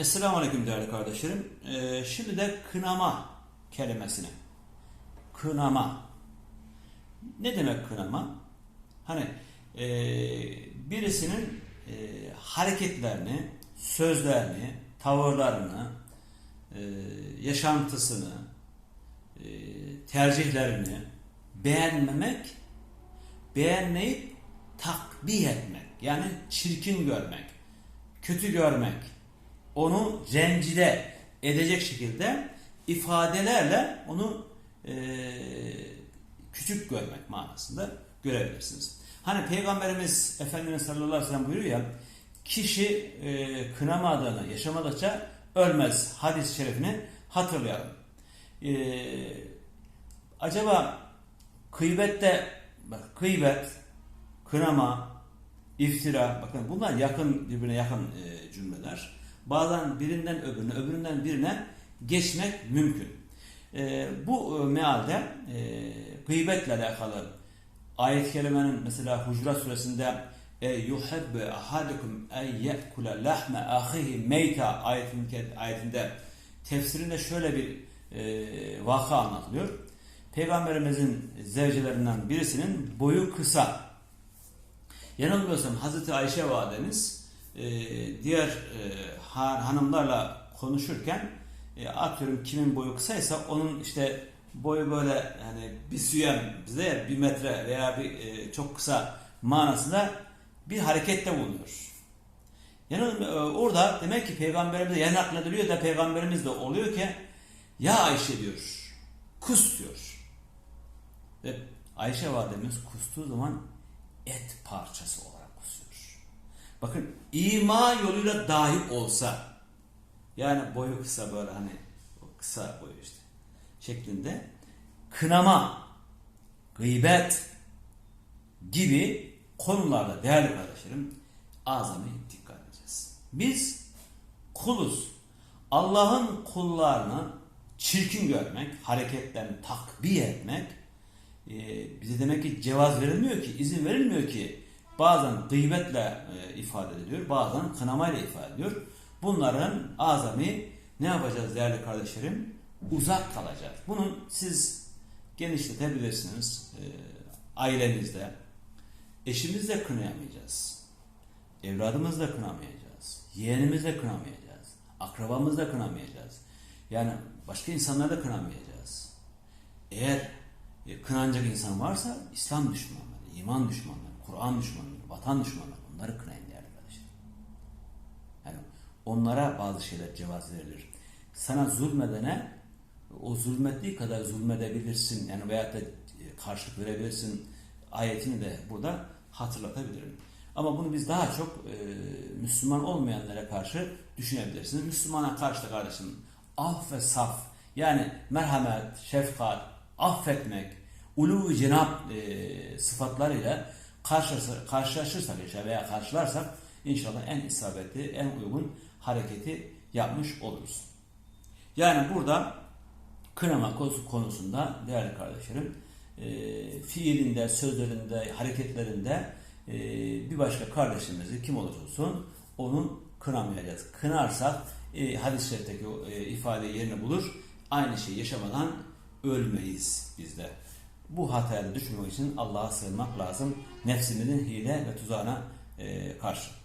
Esselamu Aleyküm değerli kardeşlerim. Ee, şimdi de kınama kelimesine. Kınama. Ne demek kınama? Hani e, birisinin e, hareketlerini, sözlerini, tavırlarını, e, yaşantısını, e, tercihlerini beğenmemek, beğenmeyip takbih etmek. Yani çirkin görmek, kötü görmek, onu rencide edecek şekilde ifadelerle onu e, küçük görmek manasında görebilirsiniz. Hani Peygamberimiz Efendimiz sallallahu aleyhi ve sellem buyuruyor ya kişi e, kınamadığını yaşamadıkça ölmez hadis-i şerifini hatırlayalım. E, acaba kıybette bak kıybet, kınama, iftira bakın bunlar yakın birbirine yakın e, cümleler. Bazen birinden öbürüne, öbüründen birine geçmek mümkün. E, bu mealde e, gıybetle alakalı ayet-i kerimenin mesela Hucurat suresinde e yuhibbu ahadukum en ye'kula lahme ahihi meyta ayetinde, tefsirinde şöyle bir e, vaka anlatılıyor. Peygamberimizin zevcelerinden birisinin boyu kısa. Yanılmıyorsam Hazreti Ayşe validemiz e, diğer e, hanımlarla konuşurken e, atıyorum kimin boyu kısaysa onun işte boyu böyle yani bir süyen bize bir metre veya bir e, çok kısa manasında bir harekette bulunuyor. Yani e, orada demek ki peygamberimiz de yer naklediliyor da peygamberimiz de oluyor ki ya Ayşe diyor kus diyor. Ve Ayşe validemiz kustuğu zaman et parçası kusuyor. Bakın ima yoluyla dahi olsa yani boyu kısa böyle hani kısa boyu işte şeklinde kınama, gıybet gibi konularda değerli kardeşlerim azami dikkat edeceğiz. Biz kuluz. Allah'ın kullarını çirkin görmek, hareketlerini takviye etmek e, bize demek ki cevaz verilmiyor ki, izin verilmiyor ki. Bazen gıybetle e, ifade ediliyor, bazen kınamayla ifade ediliyor. Bunların azami ne yapacağız değerli kardeşlerim? Uzak kalacağız. Bunun siz genişletebilirsiniz. E, ailenizde, eşimizle kınayamayacağız. Evladımızla kınamayacağız. Yeğenimizle kınamayacağız. Akrabamızla kınamayacağız. Yani başka insanlarla kınamayacağız. Eğer e, kınanacak insan varsa İslam düşmanları, iman düşmanları, Kur'an düşmanları, vatan düşmanları onları kınayın değerli kardeşler. Yani onlara bazı şeyler cevaz verilir. Sana zulmedene o zulmettiği kadar zulmedebilirsin. Yani veyahut da e, karşılık verebilirsin. Ayetini de burada hatırlatabilirim. Ama bunu biz daha çok e, Müslüman olmayanlara karşı düşünebilirsiniz. Müslümana karşı da kardeşim af ve saf yani merhamet, şefkat, affetmek, ulu cenab e, sıfatlarıyla karşılaşırsak, işte veya karşılarsak inşallah en isabetli, en uygun hareketi yapmış oluruz. Yani burada kınama konusu konusunda değerli kardeşlerim e, fiilinde, sözlerinde, hareketlerinde e, bir başka kardeşimizi kim olursa olsun onu kınamayacağız. Kınarsak e, hadis-i şerifteki e, ifade yerini bulur. Aynı şeyi yaşamadan ölmeyiz bizde. Bu hataya düşmemek için Allah'a sığınmak lazım. Nefsimizin hile ve tuzağına e, karşı.